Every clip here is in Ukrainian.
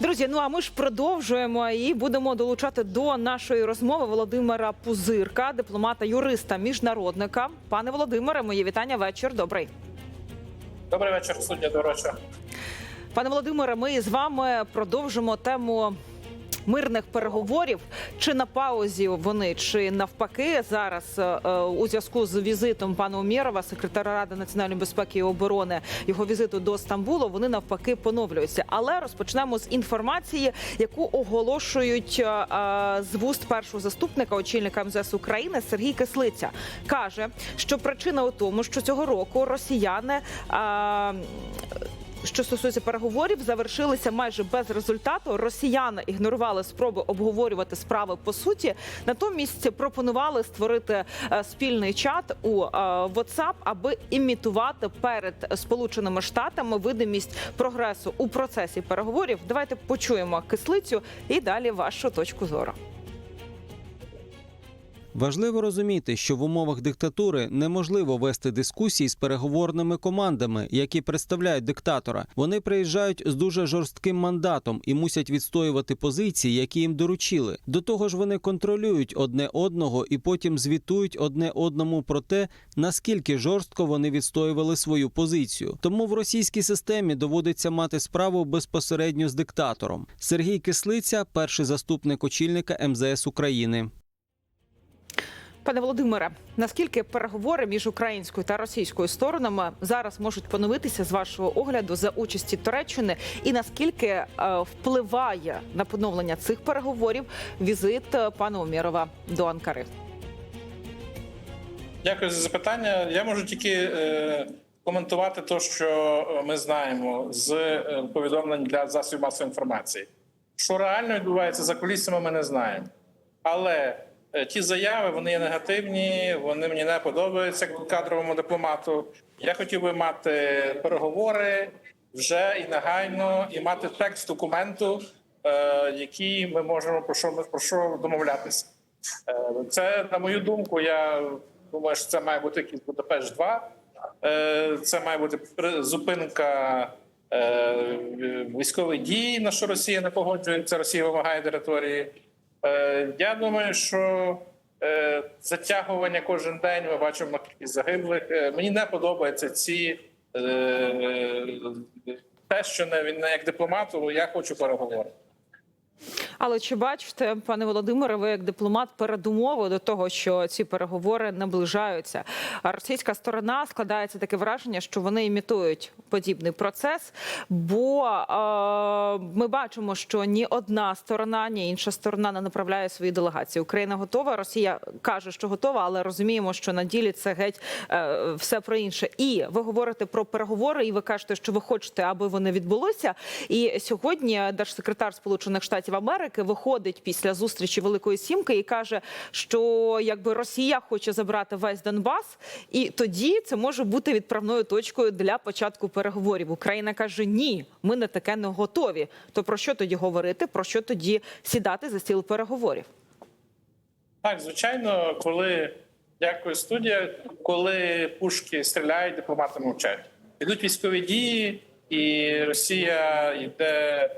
Друзі, ну а ми ж продовжуємо і будемо долучати до нашої розмови Володимира Пузирка, дипломата, юриста, міжнародника. Пане Володимире, мої вітання. Вечір. Добрий. Добрий вечір, суддя Дороча. Пане Володимире, ми з вами продовжимо тему. Мирних переговорів чи на паузі вони, чи навпаки зараз е, е, у зв'язку з візитом пана Умєрова, секретаря ради національної безпеки і оборони, його візиту до Стамбулу, вони навпаки поновлюються. Але розпочнемо з інформації, яку оголошують е, з вуст першого заступника очільника МЗС України Сергій Кислиця. каже, що причина у тому, що цього року росіяни. Що стосується переговорів, завершилися майже без результату. Росіяни ігнорували спроби обговорювати справи по суті. Натомість пропонували створити е, спільний чат у е, WhatsApp, аби імітувати перед Сполученими Штатами видимість прогресу у процесі переговорів. Давайте почуємо кислицю і далі вашу точку зору. Важливо розуміти, що в умовах диктатури неможливо вести дискусії з переговорними командами, які представляють диктатора. Вони приїжджають з дуже жорстким мандатом і мусять відстоювати позиції, які їм доручили. До того ж, вони контролюють одне одного і потім звітують одне одному про те, наскільки жорстко вони відстоювали свою позицію. Тому в російській системі доводиться мати справу безпосередньо з диктатором. Сергій Кислиця, перший заступник очільника МЗС України. Пане Володимире, наскільки переговори між українською та російською сторонами зараз можуть поновитися з вашого огляду за участі Туреччини, і наскільки е, впливає на поновлення цих переговорів візит е, пана Умєрова до Анкари? Дякую за запитання. Я можу тільки е, коментувати те, що ми знаємо з повідомлень для засобів масової інформації. Що реально відбувається за кулісами, ми не знаємо. Але ті заяви вони є негативні, вони мені не подобаються кадровому дипломату. Я хотів би мати переговори вже і негайно, і мати текст документу, е, який ми можемо про що про що домовлятися. Е, Це, на мою думку, я думаю, що це має бути якийсь Будапешт 2 Е, Це має бути зупинка е, військових дій, на що Росія не погоджується, Росія вимагає території. Е, Я думаю, що е, затягування кожен день ми бачимо кількість загиблих. Е, Мені не подобаються ці те, що не як дипломату, я хочу переговори. Але чи бачите, пане Володимире, ви як дипломат передумови до того, що ці переговори наближаються? А російська сторона складається таке враження, що вони імітують подібний процес, бо е, ми бачимо, що ні одна сторона, ні інша сторона не направляє свої делегації. Україна готова. Росія каже, що готова, але розуміємо, що на ділі це геть е, все про інше. І ви говорите про переговори, і ви кажете, що ви хочете, аби вони відбулися. І сьогодні держсекретар Сполучених Штатів Америки виходить після зустрічі Великої Сімки і каже, що якби Росія хоче забрати весь Донбас, і тоді це може бути відправною точкою для початку переговорів. Україна каже: ні, ми на таке не готові. То про що тоді говорити? Про що тоді сідати за стіл переговорів? Так, звичайно, коли дякую студія, коли пушки стріляють, дипломати мовчать. Ідуть військові дії, і Росія йде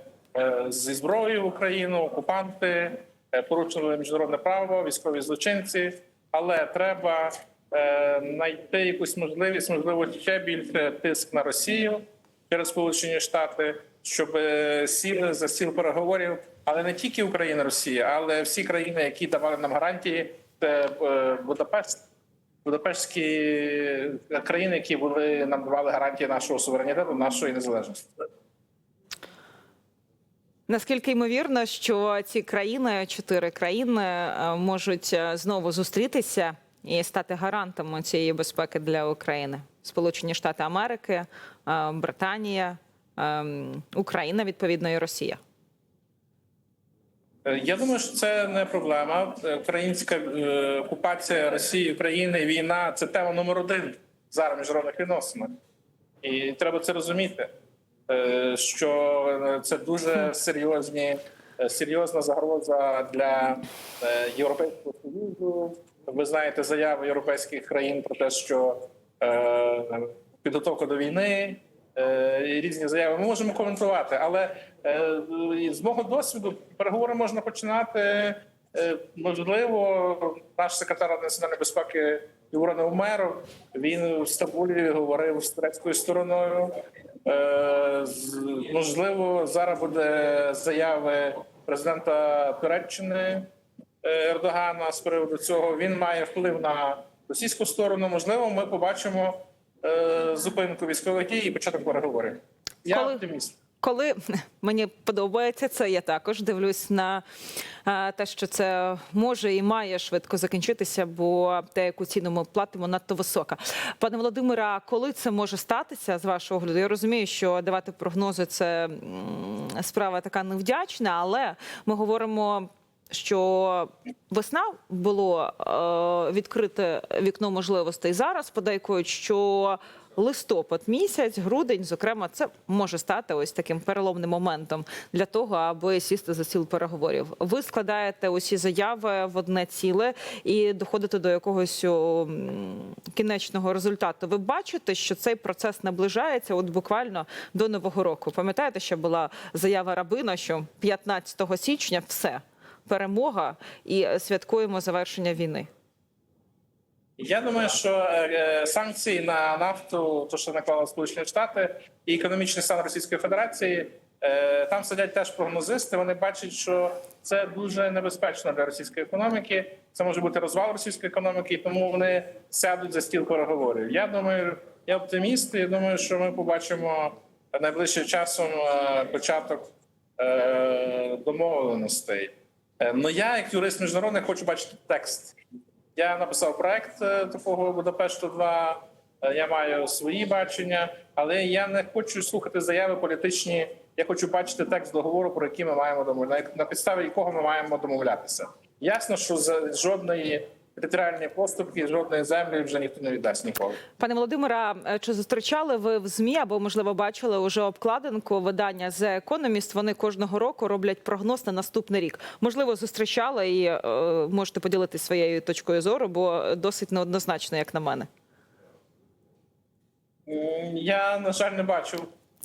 зі зброєю в Україну, окупанти е, порушили міжнародне право, військові злочинці. Але треба е, знайти якусь можливість, можливо, ще більше тиск на Росію через Сполучені Штати, щоб е, сіли за стіл переговорів, але не тільки Україна, Росія, але всі країни, які давали нам гарантії, це е, Будапешт, Будапештські країни, які були нам давали гарантії нашого суверенітету, нашої незалежності. Наскільки ймовірно, що ці країни, чотири країни, е, можуть е, знову зустрітися і стати гарантами цієї безпеки для України? Сполучені Штати Америки, е, Британія, Україна, відповідно, і Росія. Я думаю, що це не проблема. Українська окупація Росії, України, війна це тема номер один зараз міжнародних відносинах. І треба це розуміти, що це дуже серйозні, е, серйозна загроза для е, Європейського Союзу. Ви знаєте заяви європейських країн про те, що е, підготовка до війни, е, різні заяви ми можемо коментувати, але Е, З мого досвіду переговори можна починати. е, Можливо, наш секретар національної безпеки Євгена Умеров, він в Стамбулі говорив з турецькою стороною. Е, Можливо, зараз буде заяви президента Туреччини е, Ердогана з приводу цього. Він має вплив на російську сторону. Можливо, ми побачимо е, зупинку військових дій і початок переговорів. Я оптиміст. Коли мені подобається це, я також дивлюсь на те, що це може і має швидко закінчитися, бо те, яку ціну ми платимо, надто висока. Пане Володимире, а коли це може статися з вашого огляду? Я розумію, що давати прогнози це справа така невдячна, але ми говоримо. Що весна було е, відкрите вікно можливостей зараз. Подейкують, що листопад місяць, грудень, зокрема, це може стати ось таким переломним моментом для того, аби сісти за стіл переговорів. Ви складаєте усі заяви в одне ціле і доходите до якогось кінечного результату. Ви бачите, що цей процес наближається, от буквально до нового року. Пам'ятаєте, що була заява Рабина, що 15 січня все перемога і святкуємо завершення війни. Я думаю, що е, санкції на нафту, то що наклали Сполучені Штати, і економічний стан Російської Федерації. е, Там сидять теж прогнозисти. Вони бачать, що це дуже небезпечно для російської економіки. Це може бути розвал російської економіки, тому вони сядуть за стіл переговорів. Я думаю, я оптиміст. і думаю, що ми побачимо найближчим часом е, початок домовленостей. Ну я, як юрист міжнародний, хочу бачити текст. Я написав проект е, такого Будапешту 2 Е, Я маю свої бачення, але я не хочу слухати заяви політичні. Я хочу бачити текст договору, про який ми маємо домовляти, на підставі якого ми маємо домовлятися. Ясно, що жодної територіальної поступки, жодної землі вже ніхто не віддасть ніколи. Пане Володимире, е, чи зустрічали ви в змі або можливо бачили уже обкладинку видання The Economist? Вони кожного року роблять прогноз на наступний рік. Можливо, зустрічали і е, можете поділитися своєю точкою зору, бо досить неоднозначно, як на мене. Я на жаль не бачу.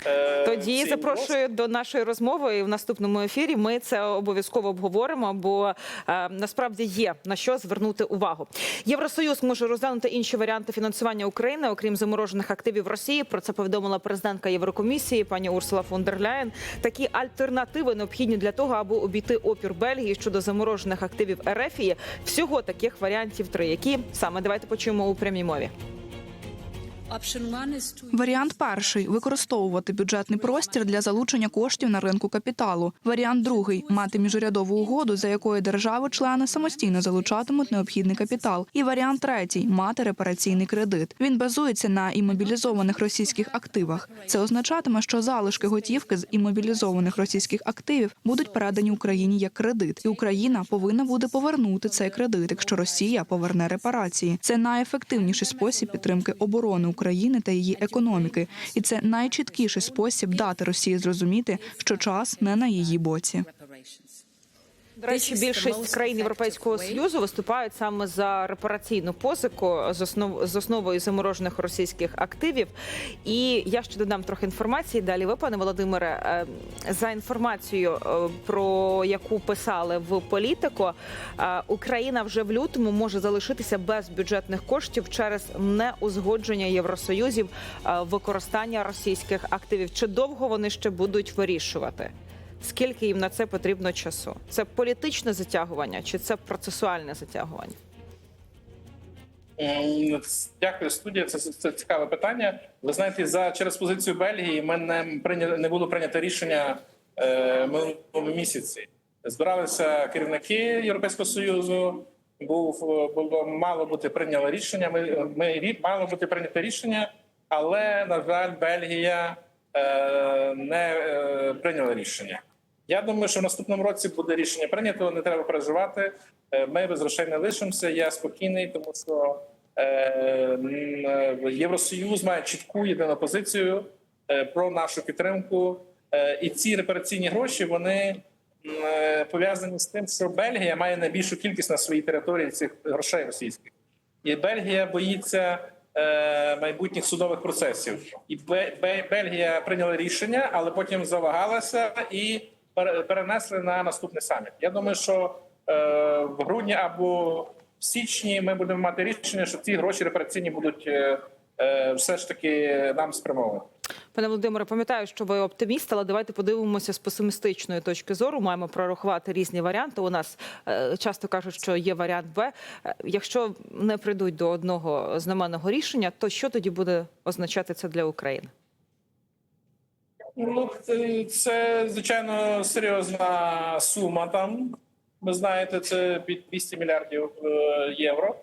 Е, Тоді запрошую до нашої розмови і в наступному ефірі. Ми це обов'язково обговоримо, бо е, насправді є на що звернути увагу. Євросоюз може розглянути інші варіанти фінансування України, окрім заморожених активів Росії. Про це повідомила президентка Єврокомісії пані Урсула фон дер Ляєн. Такі альтернативи необхідні для того, аби обійти опір Бельгії щодо заморожених активів Ерефії. Всього таких варіантів три, які саме давайте почуємо у прямій мові. Варіант перший використовувати бюджетний простір для залучення коштів на ринку капіталу. Варіант другий мати міжурядову угоду, за якою держави-члени самостійно залучатимуть необхідний капітал. І варіант третій мати репараційний кредит. Він базується на імобілізованих російських активах. Це означатиме, що залишки готівки з імобілізованих російських активів будуть передані Україні як кредит, і Україна повинна буде повернути цей кредит, якщо Росія поверне репарації. Це найефективніший спосіб підтримки оборони України та її економіки, і це найчіткіший спосіб дати Росії зрозуміти, що час не на її боці. Речі, більшість країн Європейського союзу виступають саме за репараційну позику з основ з основою заморожених російських активів. І я ще додам трохи інформації. Далі ви, пане Володимире, е, за інформацією, е, про яку писали в політико, е, Україна вже в лютому може залишитися без бюджетних коштів через неузгодження Євросоюзів використання російських активів. Чи довго вони ще будуть вирішувати? Скільки їм на це потрібно часу? Це політичне затягування чи це процесуальне затягування? Дякую, студія. Це, це цікаве питання. Ви знаєте, за через позицію Бельгії ми не прийняли не було прийнято рішення е, минулому місяці. Збиралися керівники Європейського союзу. Був було мало бути прийнято рішення. Ми ми мало бути прийнято рішення, але на жаль, Бельгія е, не е, прийняла рішення. Я думаю, що в наступному році буде рішення прийнято. Не треба переживати. Е, Ми без грошей не лишимося. Я спокійний, тому що е, е, Євросоюз має чітку єдину позицію про нашу підтримку. І ці репараційні гроші вони пов'язані з тим, що Бельгія має найбільшу кількість на своїй території цих грошей російських, і Бельгія боїться майбутніх судових процесів. І Бе- Бе- Бельгія прийняла рішення, але потім завагалася і перенесли на наступний саміт. Я думаю, що е, в грудні або в січні ми будемо мати рішення, що ці гроші репараційні будуть е, е, все ж таки нам спрямовані. Пане Володимире, пам'ятаю, що ви оптиміст, але давайте подивимося з песимістичної точки зору. Маємо прорахувати різні варіанти. У нас часто кажуть, що є варіант Б. Якщо не прийдуть до одного знаменного рішення, то що тоді буде означати це для України? Ну, це- звичайно серйозна сума. Там ви знаєте, це під 200 мільярдів е, євро.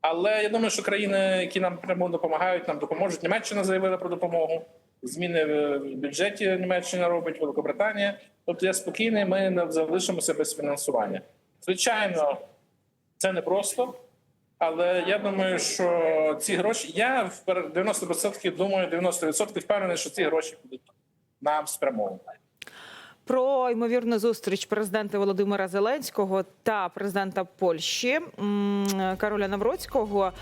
Але я думаю, що країни, які нам прямо допомагають, нам допоможуть. Німеччина заявила про допомогу. Зміни в бюджеті Німеччина робить, Великобританія. Тобто я спокійний, ми не залишимося без фінансування. Звичайно, це непросто. Але я думаю, що ці гроші. Я в 90% думаю, 90% впевнений, що ці гроші будуть нам спрямовані. Про ймовірну зустріч президента Володимира Зеленського та президента Польщі Кароля Навроцького,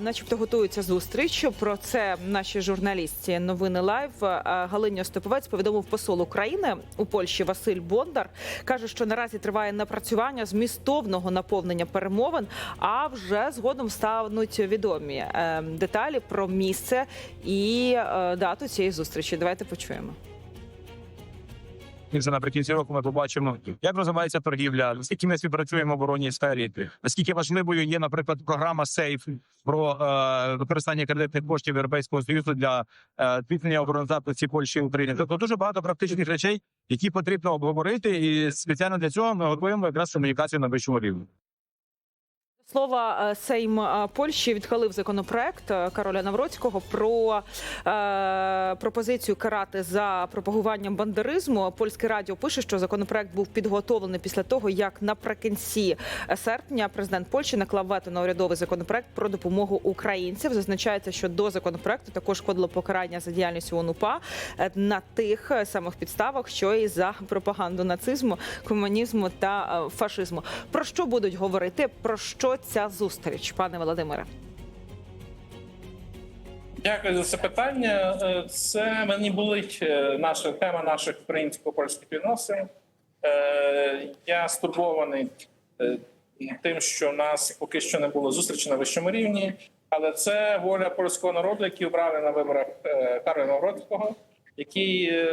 начебто готується зустріч. Про це наші журналісті новини Лайв Галині Остаповець повідомив посол України у Польщі Василь Бондар. каже, що наразі триває напрацювання змістовного наповнення перемовин. А вже згодом стануть відомі е, деталі про місце і е, дату цієї зустрічі. Давайте почуємо. І вже наприкінці року ми побачимо, як розвивається торгівля, наскільки ми співпрацюємо в оборонній сфері, наскільки важливою є, наприклад, програма Сейф про е, використання кредитних коштів Європейського союзу для е, зміцнення обороноздатності Польщі і України. Тобто дуже багато практичних речей, які потрібно обговорити, і спеціально для цього ми готуємо якраз комунікацію на вищому рівні. Слова е, Сейм е, Польщі відхилив законопроект е, Кароля Навроцького про е, пропозицію карати за пропагуванням бандеризму. Польське радіо пише, що законопроект був підготовлений після того, як наприкінці серпня президент Польщі наклав вето на урядовий законопроект про допомогу українців. Зазначається, що до законопроекту також входило покарання за діяльність ОНУПА на тих самих підставах, що і за пропаганду нацизму, комунізму та фашизму. Про що будуть говорити? Про що ця зустріч, пане Володимире? Дякую за це питання. Е, Це мені болить е, наша тема наших українсько-польських відносин. Е, Я стурбований тим, що в нас поки що не було зустрічі на вищому рівні, але це воля польського народу, який обрали на виборах Карла Навроцького, який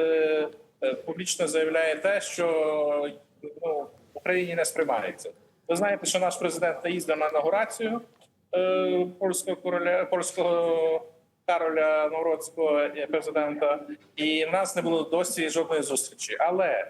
публічно заявляє те, що ну, в Україні не сприймається. Ви знаєте, що наш президент не їздив на інаугурацію е, польського короля польського Кароля Навроцького е, президента, і в нас не було досі жодної зустрічі. Але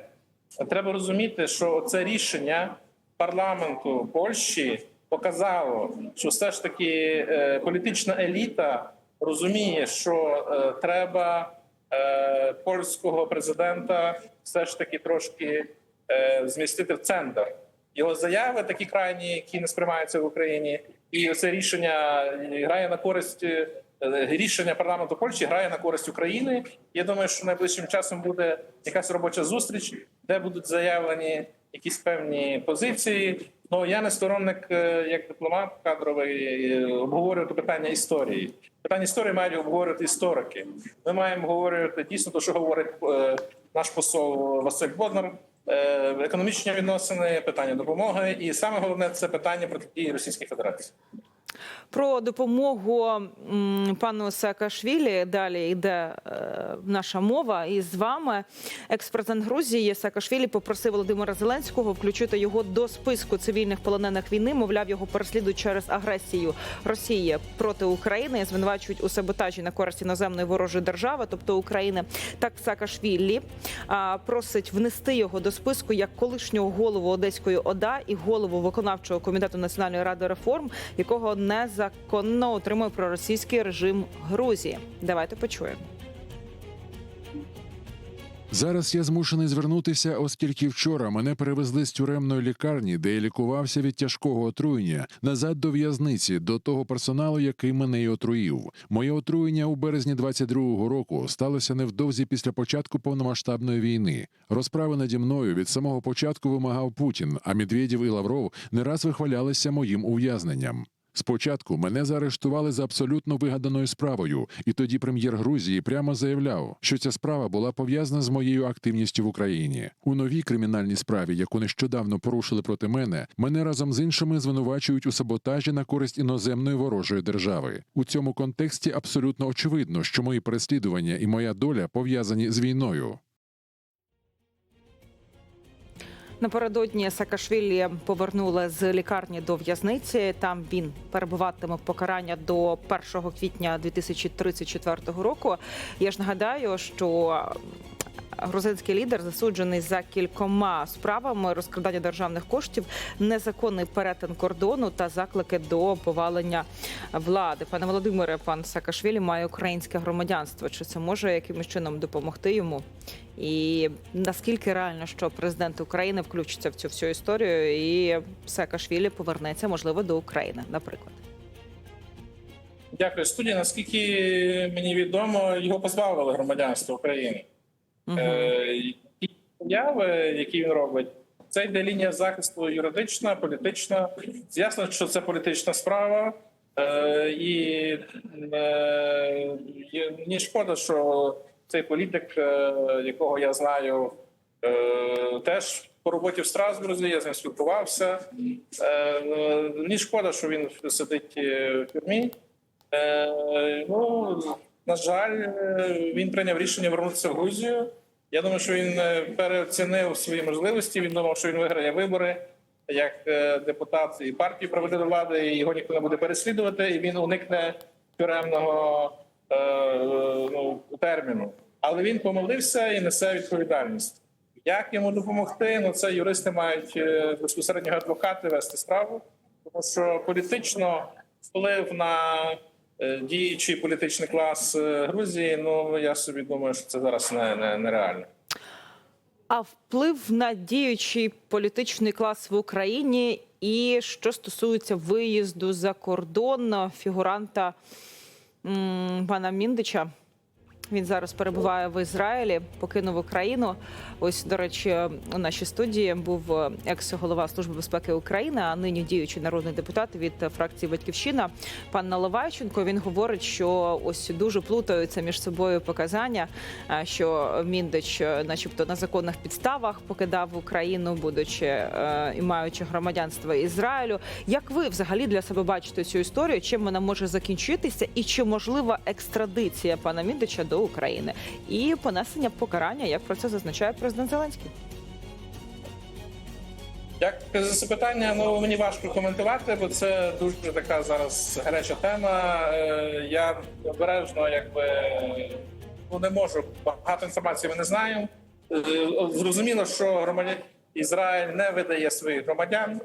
треба розуміти, що це рішення парламенту Польщі показало, що все ж таки е, політична еліта розуміє, що е, треба е, польського президента все ж таки трошки е, змістити в центр. Його заяви такі крайні, які не сприймаються в Україні, і це рішення грає на користь е, рішення парламенту Польщі грає на користь України. Я думаю, що найближчим часом буде якась робоча зустріч, де будуть заявлені якісь певні позиції. Ну я не сторонник е, як дипломат кадровий е, обговорювати питання історії. Питання історії мають обговорювати історики. Ми маємо обговорювати дійсно те, що говорить наш посол Василь Боднар. Е, Економічні відносини, питання допомоги, і саме головне це питання протидії Російській Федерації. Про допомогу пану Саакашвілі далі йде е, наша мова. І з вами екс-президент Грузії Саакашвілі попросив Володимира Зеленського включити його до списку цивільних полонених війни. Мовляв, його переслідують через агресію Росії проти України. Звинувачують у саботажі на користь іноземної ворожої держави, тобто України. Так Саакашвілі а, просить внести його до списку як колишнього голову Одеської ОДА і голову виконавчого комітету Національної ради реформ, якого незаконно отримує проросійський режим Грузії. Давайте почуємо. Зараз я змушений звернутися, оскільки вчора мене перевезли з тюремної лікарні, де я лікувався від тяжкого отруєння, назад до в'язниці, до того персоналу, який мене й отруїв. Моє отруєння у березні 22-го року сталося невдовзі після початку повномасштабної війни. Розправи наді мною від самого початку вимагав Путін, а Медведєв і Лавров не раз вихвалялися моїм ув'язненням. Спочатку мене заарештували за абсолютно вигаданою справою, і тоді прем'єр Грузії прямо заявляв, що ця справа була пов'язана з моєю активністю в Україні. У новій кримінальній справі, яку нещодавно порушили проти мене, мене разом з іншими звинувачують у саботажі на користь іноземної ворожої держави. У цьому контексті абсолютно очевидно, що мої переслідування і моя доля пов'язані з війною. Напередодні Саакашвілі повернули з лікарні до в'язниці. Там він перебуватиме покарання до 1 квітня 2034 року. Я ж нагадаю, що грузинський лідер засуджений за кількома справами розкрадання державних коштів, незаконний перетин кордону та заклики до повалення влади. Пане Володимире, пан Саакашвілі має українське громадянство. Чи це може якимось чином допомогти йому? І наскільки реально, що президент України включиться в цю всю історію, і Саакашвілі повернеться, можливо, до України, наприклад. Дякую, студія. Наскільки мені відомо, його позбавили громадянства України. Мгм. Е, заяви, які він робить, це йде лінія захисту юридична, політична. Ясно, що це політична справа, е, і е, мені шкода, що цей політик, е, якого я знаю, е, теж по роботі в Страсбурзі, я з ним спілкувався. Е, мені шкода, що він сидить е, в тюрмі. Е, ну, на жаль, він прийняв рішення вернутися в Грузію. Я думаю, що він е, переоцінив свої можливості. Він думав, що він виграє вибори як е, депутат і партії проведе до влади, і його ніхто не буде переслідувати, і він уникне тюремного е, ну, терміну. Але він помилився і несе відповідальність. Як йому допомогти? Ну це юристи мають е, безпосередньо адвокати вести справу, тому що політично вплив на діючий політичний клас е, Грузії. Ну я собі думаю, що це зараз не, не, нереально. А вплив на діючий політичний клас в Україні, і що стосується виїзду за кордон фігуранта м, пана Міндича. Він зараз перебуває в Ізраїлі, покинув Україну. Ось, до речі, у нашій студії був екс-голова Служби безпеки України, а нині діючий народний депутат від фракції Батьківщина, пан Наливайченко. Він говорить, що ось дуже плутаються між собою показання, е, що Міндич, е, начебто, на законних підставах покидав Україну, будучи е, і маючи громадянство Ізраїлю. Як ви взагалі для себе бачите цю історію? Чим вона може закінчитися, і чи можлива екстрадиція пана Міндича до України і понесення покарання, як про це зазначає президент Зеленський? Дякую за запитання. Ну мені важко коментувати, бо це дуже така зараз гаряча тема. Е, Я обережно, якби ну не можу багато інформації. Ми не знаємо. Е, Зрозуміло, що громадян Ізраїль не видає своїх громадян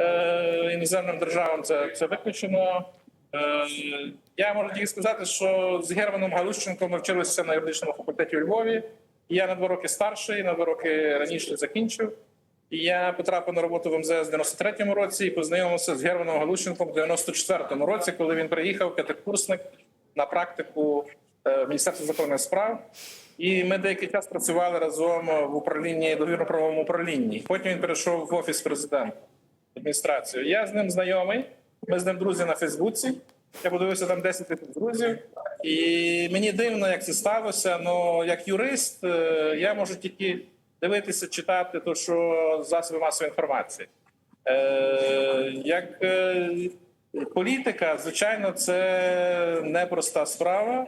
е, іноземним державам. Це, це виключено. Е, Я можу тільки сказати, що з Германом Галущенком ми вчилися на юридичному факультеті у Львові. Я на два роки старший, на два роки раніше закінчив. І я потрапив на роботу в МЗС в 93-му році і познайомився з Германом Галущенком в 94-му році, коли він приїхав п'ятикурсник на практику е, в Міністерство закордонних справ. І ми деякий час працювали разом в управлінні довірно-правовому управлінні. Потім він перейшов в офіс президента адміністрацію. Я з ним знайомий. Ми з ним друзі на Фейсбуці. Я подивився там 10 тисяч друзів. І мені дивно, як це сталося. Ну як юрист, е, я можу тільки дивитися, читати то, що засоби масової інформації. Е, як е, політика, звичайно, це непроста справа.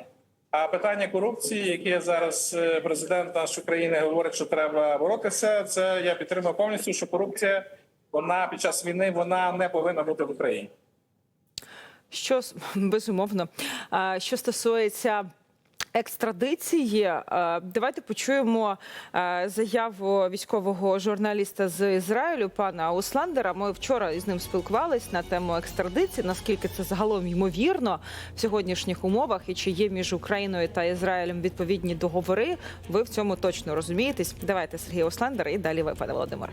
А питання корупції, яке зараз президент нашої країни говорить, що треба боротися, це я підтримую повністю, що корупція вона під час війни вона не повинна бути в Україні. Що безумовно, що стосується. Екстрадиції, давайте почуємо заяву військового журналіста з Ізраїлю, пана Усландера. Ми вчора із ним спілкувались на тему екстрадиції. Наскільки це загалом ймовірно в сьогоднішніх умовах, і чи є між Україною та Ізраїлем відповідні договори? Ви в цьому точно розумієтесь. Давайте Сергій Усландер і далі ви, пане Володимире.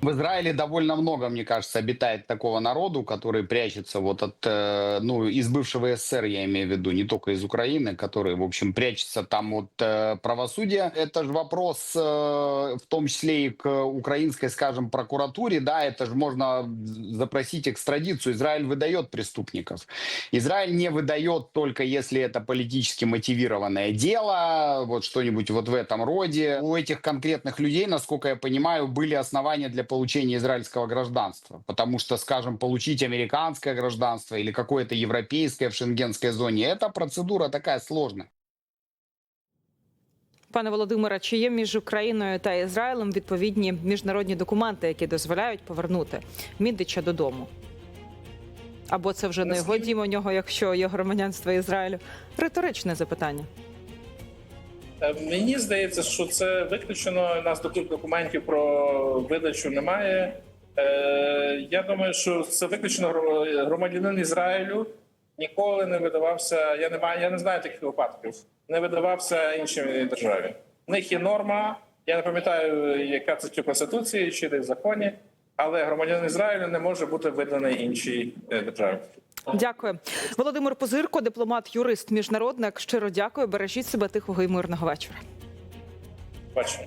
В Израиле довольно много, мне кажется, обитает такого народу, который прячется вот от, э, ну, из бывшего СССР, я имею в виду, не только из Украины, который, в общем, прячется там от э, правосудия. Это же вопрос, э, в том числе и к украинской, скажем, прокуратуре, да, это же можно запросить экстрадицию. Израиль выдает преступников. Израиль не выдает только если это политически мотивированное дело, вот что-нибудь вот в этом роде. У этих конкретных людей, насколько я понимаю, были основания для получения израильского гражданства. Потому что, скажем, получить американское гражданство или какое-то европейское в шенгенской зоне, эта процедура такая сложная. Пане Володимире, чи є між Україною та Ізраїлем відповідні міжнародні документи, які дозволяють повернути Міндича додому? Або це вже не його дім у нього, якщо є громадянство Ізраїлю? Риторичне запитання. Е, Мені здається, що це виключено. У нас таких документів про видачу немає. Е, Я думаю, що це виключено громадянин Ізраїлю ніколи не видавався. Я не маю, я не знаю таких випадків. Не видавався іншій державі. В них є норма. Я не пам'ятаю, яка це чи в конституції, чи десь в законі, але громадянин Ізраїлю не може бути виданий іншій е, державі. Дякую, Володимир Позирко, дипломат, юрист, міжнародник. Щиро дякую. Бережіть себе тихого і мирного вечора. Бачу.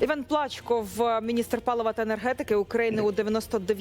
Іван Плачков, міністр палива та енергетики України у 99